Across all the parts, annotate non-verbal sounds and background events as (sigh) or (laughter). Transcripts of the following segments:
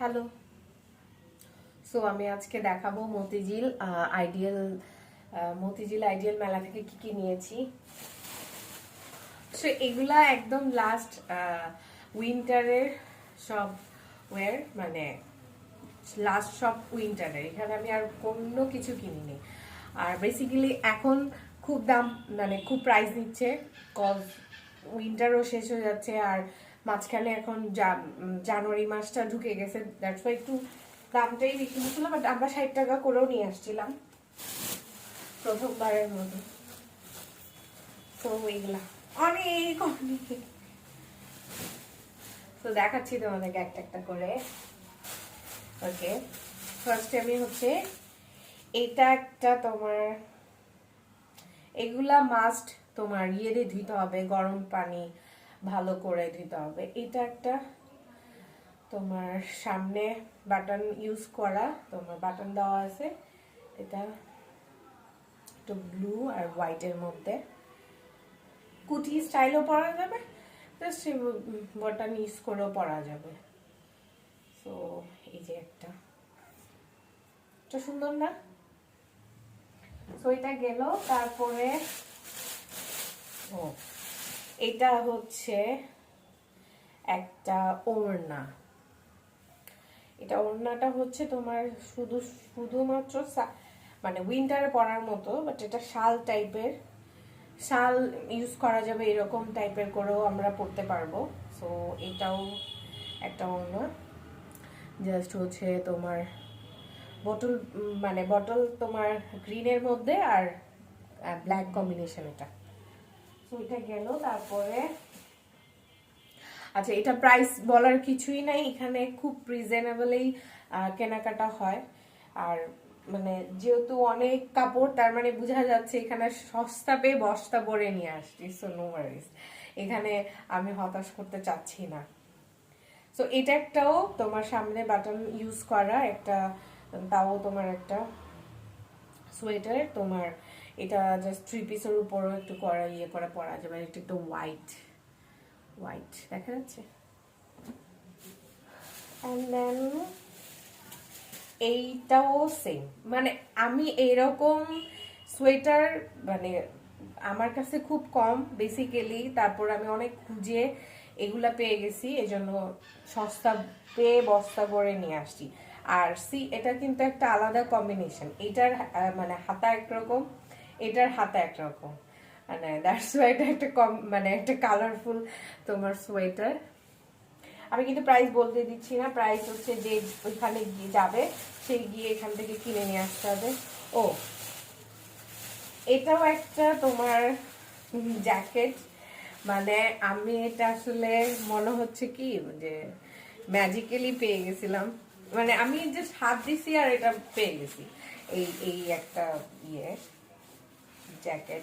Hello so আমি আজকে দেখাবো মতিঝিল আইডিয়াল মতিঝিল আইডিয়াল মেলা থেকে কি কি নিয়েছি। সো এগুলা একদম লাস্ট উইন্টারের সব ওয়ার মানে লাস্ট সব উইন্টারের এখানে আমি আর কোনো কিছু কিনিনি। আর বেসিক্যালি এখন খুব দাম মানে খুব প্রাইস নিচ্ছে। কজ উইন্টারও শেষ হয়ে যাচ্ছে আর মাঝখানে এখন জানুয়ারি মাসটা ঢুকে গেছে দ্যাটস ওয়াই একটু দামটাই বেশি নিচ্ছিল বাট আমরা ষাট টাকা করেও নিয়ে আসছিলাম। প্রথমবারের মতো। তো অনেক অনেক। তো দেখাচ্ছি তোমাদেরকে একটা একটা করে। ওকে ফার্স্টে আমি হচ্ছে, এটা একটা তোমার, এগুলা মাস্ট তোমার ইয়ে দিয়ে ধুইতে হবে, গরম পানি। ভালো করে দিতে হবে। এটা একটা তোমার সামনে বাটন ইউজ করা, তোমার বাটন দেওয়া আছে। এটা একটু ব্লু আর হোয়াইটের মধ্যে। কুটি স্টাইলও পরা যাবে জাস্ট বাটন ইউজ করেও পরা যাবে। তো এই যে একটা। এটা সুন্দর না? তো এটা গেল, তারপরে, ও এটা হচ্ছে একটা ওড়না। এটা ওড়নাটা হচ্ছে তোমার শুধু, শুধুমাত্র মানে উইন্টারে পরার মতো বাট এটা শাল টাইপের শাল ইউজ করা যাবে এরকম টাইপের করেও আমরা পড়তে পারব। সো এটাও একটা ওড়না। জাস্ট হচ্ছে তোমার বটল মানে বটল তোমার গ্রিনের মধ্যে আর ব্ল্যাক কম্বিনেশন এটা। গেল, তারপরে আচ্ছা এটা প্রাইস বলার কিছুই নাই, এখানে খুব রিজনেবলেই কেনাকাটা হয়। আর মানে যেহেতু অনেক কাপড়, তার মানে বোঝা যাচ্ছে এখানে সস্তা পেয়ে বস্তা ভরে নিয়ে আসছি সো নো ওয়ারিস এখানে আমি হতাশ করতে চাচ্ছি না। সো এটা একটাও তোমার সামনে বাটন ইউজ করা, একটা, তাও তোমার একটা সোয়েটার তোমার এটা জাস্ট থ্রি পিসের উপরও একটু করা ইয়ে করে, পরা যাবে এটা একটু হোয়াইট হোয়াইট দেখা যাচ্ছে? অ্যান্ড এইটাও সেম মানে আমি এরকম সোয়েটার মানে আমার কাছে খুব কম বেসিক্যালি তারপর আমি অনেক খুঁজে এগুলা পেয়ে গেছি, এজন্য সস্তা পেয়ে বস্তা করে নিয়ে আসছি। আর সি এটা কিন্তু একটা আলাদা কম্বিনেশন এটার মানে হাতা একরকম এটার হাতা একরকম মানে দ্যাটস ওয়াই এটা একটা কম মানে একটা কালারফুল তোমার সোয়েটার আমি কিন্তু প্রাইস বলতে দিচ্ছি না প্রাইস হচ্ছে যে ওইখানে গিয়ে যাবে সেই গিয়ে এখান থেকে কিনে নিয়ে আসতে হবে। ও, এটাও একটা তোমার জ্যাকেট মানে আমি এটা আসলে মনে হচ্ছে কি, যে ম্যাজিক্যালি পেয়ে গেছিলাম। মানে আমি জাস্ট হাত দিছি আর এটা পেয়ে গেছি। এই এই একটা ইয়ে। জ্যাকেট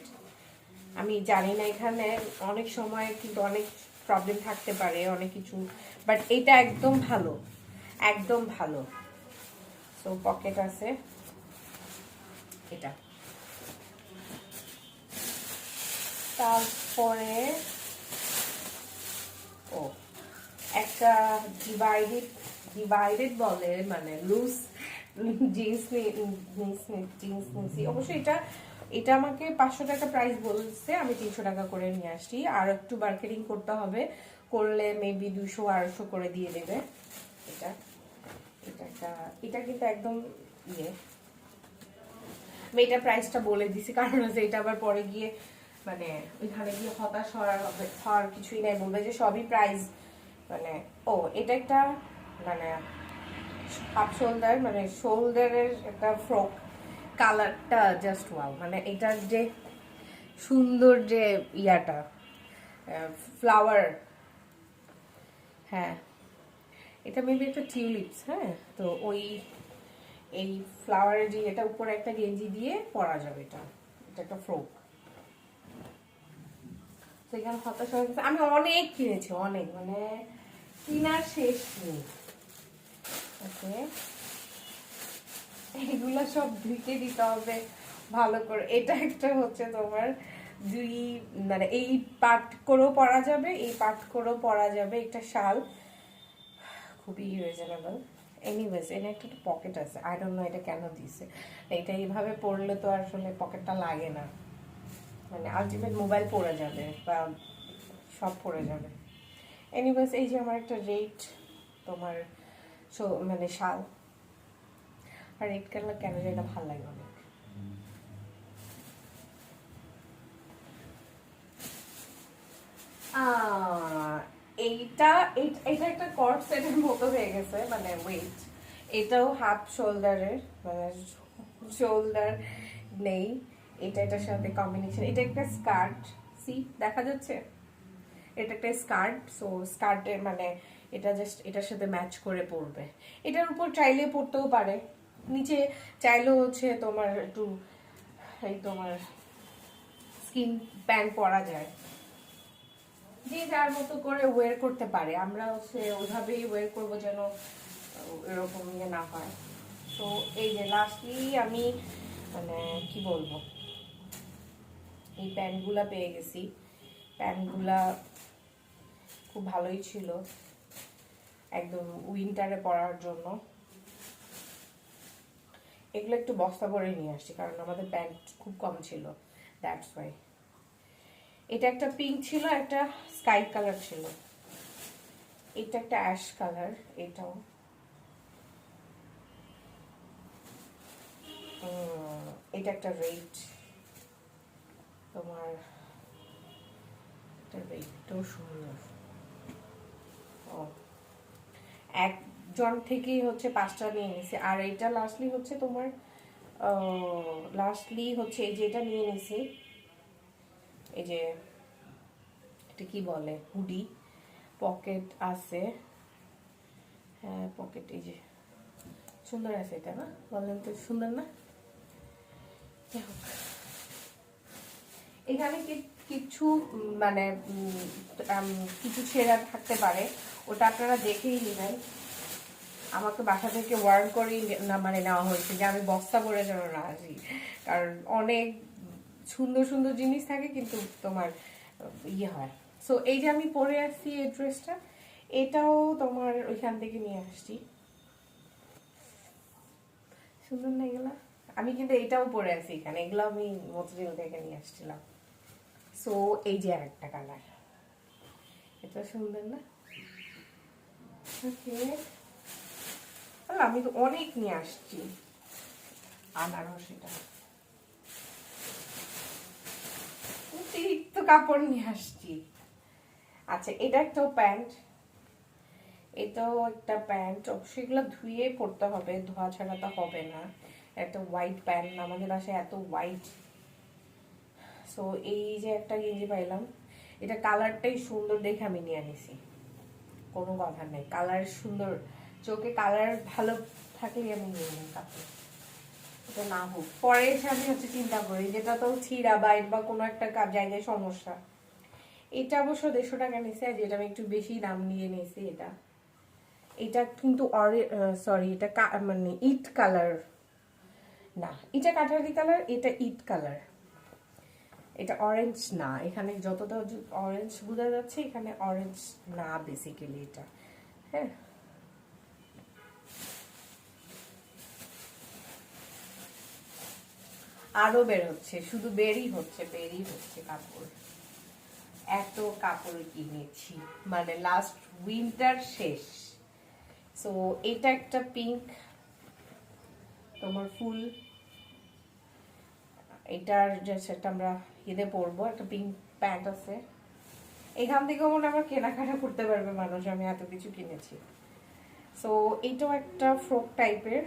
আমি জানি না এখানে অনেক সময় কিন্তু অনেক প্রবলেম থাকতে পারে, অনেক কিছু বাট এটা একদম ভালো একদম ভালো। সো পকেট আছে। এটা। তারপরে, ও, একটা ডিভাইডেড ডিভাইডেড বলে মানে লুজ জিন্স জিন্স জিন্স নিয়েছি। অবশ্যই এটা এটা আমাকে পাঁচশো টাকা প্রাইস বলছে, আমি তিনশো টাকা করে নিয়ে আসছি। আর একটু মার্কেটিং করতে হবে, করলে মেবি দুশো, আড়াইশো করে দিয়ে দেবে। এটা এটা এটা কিন্তু একদম ইয়ে। আমি এটা প্রাইসটা বলে দিছি, কারণ হচ্ছে এটা আবার পরে গিয়ে মানে ওইখানে গিয়ে হতাশ হওয়ার হওয়ার কিছুই নাই। বলবে যে সবই প্রাইস মানে ও, এটা একটা মানে হাফ শোল্ডার মানে শোল্ডারের একটা ফ্রক কালারটা জাস্ট ওয়াও মানে এটার যে সুন্দর যে ইয়াটা ফ্লাওয়ার হ্যাঁ এটা মেবি একটা টিউলিপস হ্যাঁ তো ওই, এই ফ্লাওয়ারের যে এটা উপরে একটা গেঞ্জি দিয়ে পরা যাবে এটা এটা একটা ফ্রক তো এখানে হতাশ হয়ে গেছে। আমি অনেক কিনেছি, অনেক মানে কিনার শেষ নেই। ওকে এগুলো সব ধুইতে দিতে হবে ভালো করে। এটা একটা হচ্ছে তোমার দুই মানে এই পাট করেও পরা যাবে, এই পাট করেও পরা যাবে একটা শাল। খুবই রিজনেবল এনিওয়েজ এর একটা পকেট আছে। আই ডোন্ট নো এটা কেন দিছে। এটা এইভাবে পড়লে তো আসলে পকেটটা লাগে না। মানে আলটিমেট মোবাইল পড়ে যাবে বা সব পড়ে যাবে। এনিওয়েজ এই যে আমার একটা রেট তোমার মানে শাল। আর রেড কালার কেন না ভালো লাগে অনেক। এইটা, এই- এটা একটা কর্ড সেটের মতো হয়ে গেছে মানে ওয়েট এটাও হাফ শোল্ডারের মানে শোল্ডার নেই। এটা, এটার সাথে কম্বিনেশন এটা একটা স্কার্ট সি দেখা যাচ্ছে? এটা একটা স্কার্ট সো স্কার্টের মানে এটা জাস্ট এটার সাথে ম্যাচ করে পরবে। এটার উপর চাইলে পরতেও পারে। নিচে চাইলেও হচ্ছে তোমার একটু, এই তোমার স্কিন প্যান্ট পরা যায়। যে যার মতো করে ওয়ের করতে পারে। আমরা হচ্ছে ওইভাবেই ওয়ের করব যেন এরকম ইয়ে না হয়। তো এই যে লাস্টলি আমি মানে কি বলব? এই প্যান্টগুলা পেয়ে গেছি। প্যান্টগুলা খুব ভালোই ছিল। একদম উইন্টারে পরার জন্য। এগুলো একটু বস্তা করে নিয়ে আসছি, কারণ আমাদের প্যান্ট খুব কম ছিল দ্যাটস ওয়াই এটা একটা পিঙ্ক ছিল, একটা স্কাই কালার ছিল। এটা একটা অ্যাশ কালার এটাও। এটা একটা রেড তোমার রেডটাও সুন্দর। ও। একজন থেকেই হচ্ছে পাঁচটা নিয়ে নিছি। আর এটা লাস্টলি হচ্ছে তোমার লাস্টলি হচ্ছে এই যে এটা নিয়ে নিছি, এই যে এটা কি বলে হুডি পকেট আছে। হ্যাঁ পকেট এই যে সুন্দর আছে এটা না? বললেন তো, সুন্দর না? এখানে কিছু মানে কিছু ছেঁড়া থাকতে পারে, ওটা আপনারা দেখেই নেবেন। আমাকে বাসা থেকে ওয়ার্ন করেই না মানে নেওয়া হয়েছে যে আমি বস্তা করে যেন না আসি কারণ অনেক সুন্দর সুন্দর জিনিস থাকে কিন্তু তোমার ইয়ে হয়। সো এই যে আমি পরে আসছি এই ড্রেসটা এটাও তোমার ওইখান থেকে নিয়ে আসছি। সুন্দর না এগুলা? আমি কিন্তু এটাও পরে আছি এখানে, এগুলো আমি মতিঝিল থেকে নিয়ে আসছিলাম। সো এই যে আরেকটা কালার এটা সুন্দর না? ওকে আমি তো অনেক নিয়ে আসছি। আনারস অতিরিক্ত কাপড় নিয়ে আসছি। আচ্ছা এটা একটা প্যান্ট। এটাও একটা প্যান্ট। এগুলো ধুয়ে পড়তে হবে, ধোয়া ছাড়া তো হবে না। একটা হোয়াইট প্যান্ট আমাদের বাসায় এত হোয়াইট সো এই যে একটা গেঞ্জি পাইলাম, এটা কালারটাই সুন্দর দেখে আমি নিয়ে আনিছি। কোনো কথা নেই। কালার সুন্দর। চোখে কালার ভালো থাকলে আমি নিয়ে নিই কাপড়। এটা না হোক। পরে এসে আমি হচ্ছে চিন্তা করি, যেটা তো ছিঁড়া বাইট বা কোনো একটা জায়গায় সমস্যা। এটা অবশ্য দেড়শো টাকা নিয়েছে আর যেটা আমি একটু বেশি দাম নিয়ে নিয়েছি এটা। এটা কিন্তু অরে সরি এটা মানে ইট কালার না। এটা কাঠারি কালার এটা ইট কালার এটা অরেঞ্জ না। এখানে যতটা অরেঞ্জ বোঝা যাচ্ছে, এখানে অরেঞ্জ না বেসিক্যালি এটা। হ্যাঁ? আরও বের হচ্ছে শুধু বেরই হচ্ছে বেরই হচ্ছে কাপড়। এত কাপড় কিনেছি মানে লাস্ট উইন্টার শেষ। সো এটা একটা পিঙ্ক তোমার ফুল। এটার যে সেটা আমরা ঈদে পরবো, একটা পিঙ্ক প্যান্ট আছে। এখান থেকেও মনে আমার কেনাকাটা করতে পারবে মানুষ, আমি এত কিছু কিনেছি। সো এটাও একটা ফ্রক টাইপের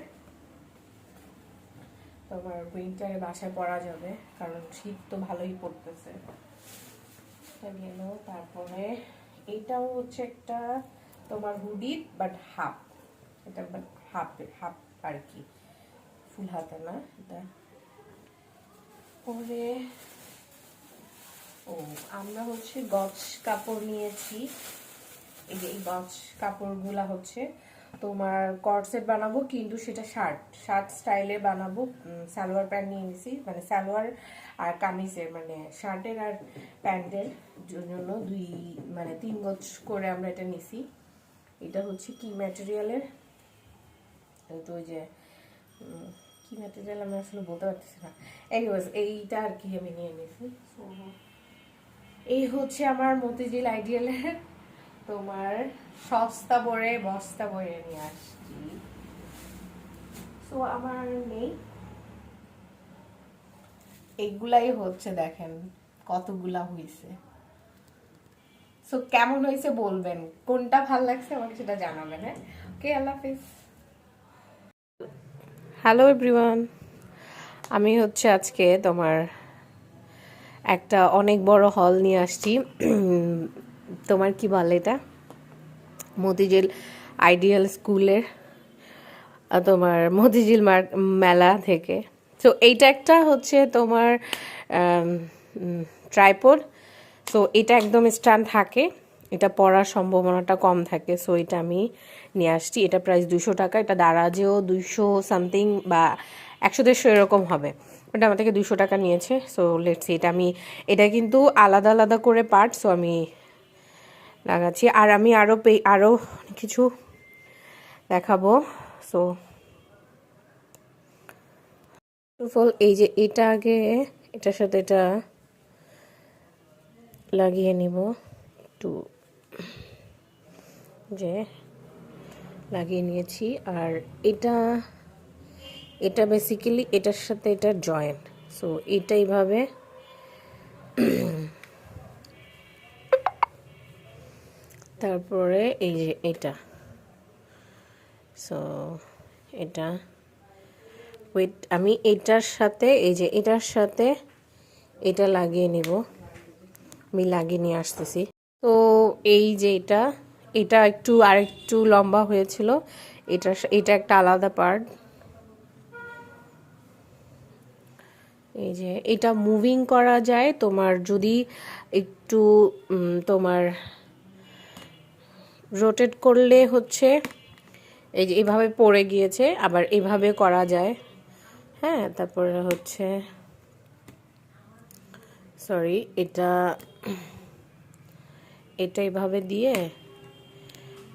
তোমার উইন্টারে বাসায় পরা যাবে, কারণ শীত তো ভালোই পড়তেছে। গেল তারপরে এটাও হচ্ছে একটা তোমার হুডি বাট হাফ এটা বাট হাফ হাফ আর কি। ফুল হাতা না এটা। পরে, ও, আমরা হচ্ছে গছ কাপড় নিয়েছি। এই যে এই গছ কাপড়গুলা হচ্ছে তোমার কর্সেট বানাবো কিন্তু সেটা শার্ট শার্ট স্টাইলে বানাবো সালোয়ার প্যান্ট নিয়ে নিছি মানে সালোয়ার আর কামিজের মানে শার্টের আর প্যান্টের জন্য দুই মানে তিন গজ করে আমরা এটা নিছি। এটা হচ্ছে কি ম্যাটেরিয়ালের তো ওই যে কি ম্যাটেরিয়াল আমি আসলে বলতে পারতেছি না। এনিওয়েজ এইটা আর কি আমি নিয়ে নিছি। এই হচ্ছে আমার মতিঝিল আইডিয়ালের তোমার সস্তা বরে বস্তা বরে নিয়ে আসছি। সো আমার নেই। এগুলাই হচ্ছে দেখেন কতগুলা হয়েছে সো কেমন হয়েছে বলবেন? কোনটা ভালো লাগছে আমাকে সেটা জানাবেন হ্যাঁ? ওকে আল্লাহ হাফিজ। হ্যালো এভরিওয়ান আমি হচ্ছে আজকে তোমার একটা অনেক বড় হল নিয়ে আসছি। তোমার কি বলে এটা? মতিঝিল আইডিয়াল স্কুলের তোমার মতিঝিল মেলা থেকে। তো এইটা একটা হচ্ছে তোমার ট্রাইপড সো এটা একদম স্ট্যান্ড থাকে। এটা পড়ার সম্ভাবনাটা কম থাকে। সো এটা আমি নিয়ে আসছি। এটা প্রাইস দুশো টাকা। এটা দারাজেও দুইশো সামথিং বা একশো দেড়শো এরকম হবে। এটা আমার থেকে দুশো টাকা নিয়েছে। সো লেটস এটা আমি, এটা কিন্তু আলাদা আলাদা করে পার্ট সো আমি লাগাচ্ছি। আর আমি আরও পে আরও কিছু দেখাবো। সো ফল এই যে এটা আগে, এটার সাথে এটা লাগিয়ে নিব। একটু যে লাগিয়ে নিয়েছি। আর এটা এটা বেসিক্যালি এটার সাথে এটা জয়েন্ট সো এটা এইভাবে তারপরে এই যে এটা। সো এটা ওয়েট আমি এটার সাথে, এই যে এটার সাথে এটা লাগিয়ে নিব। আমি লাগিয়ে নিয়ে আসতেছি। তো এই যে এটা এটা একটু আরেকটু লম্বা হয়েছিল। এটা এটা একটা আলাদা পার্ট এই যে এটা মুভিং করা যায় তোমার যদি একটু তোমার রোটেট করলে হচ্ছে এই যে এভাবে পড়ে গিয়েছে, আবার এভাবে করা যায়। হ্যাঁ তারপরে হচ্ছে সরি এটা এটা এভাবে দিয়ে,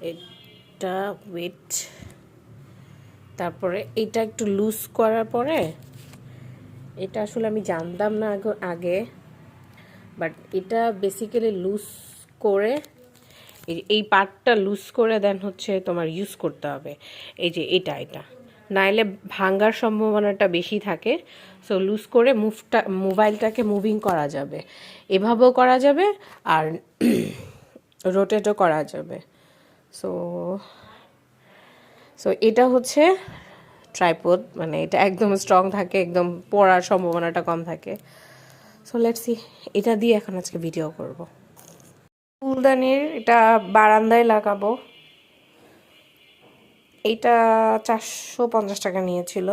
এটা ওয়েট তারপরে এটা একটু লুজ করার পরে, এটা আসলে আমি জানতাম না আগে- বাট এটা বেসিক্যালি লুজ করে এই পার্টটা লুজ করে দেন হচ্ছে তোমার ইউজ করতে হবে। এই যে এটা এটা। নাইলে ভাঙ্গার সম্ভাবনাটা বেশি থাকে। সো লুজ করে মুভটা মোবাইলটাকে মুভিং করা যাবে। এভাবেও করা যাবে আর (clears throat) রোটেটও করা যাবে। সো সো এটা হচ্ছে ট্রাইপোড মানে এটা একদম স্ট্রং থাকে, একদম পড়ার সম্ভাবনাটা কম থাকে। সো লেটস এটা দিয়ে এখন আজকে ভিডিও করব। ফুলদানির এটা বারান্দায় লাগাবো। এইটা চারশো পঞ্চাশ টাকা নিয়েছিল।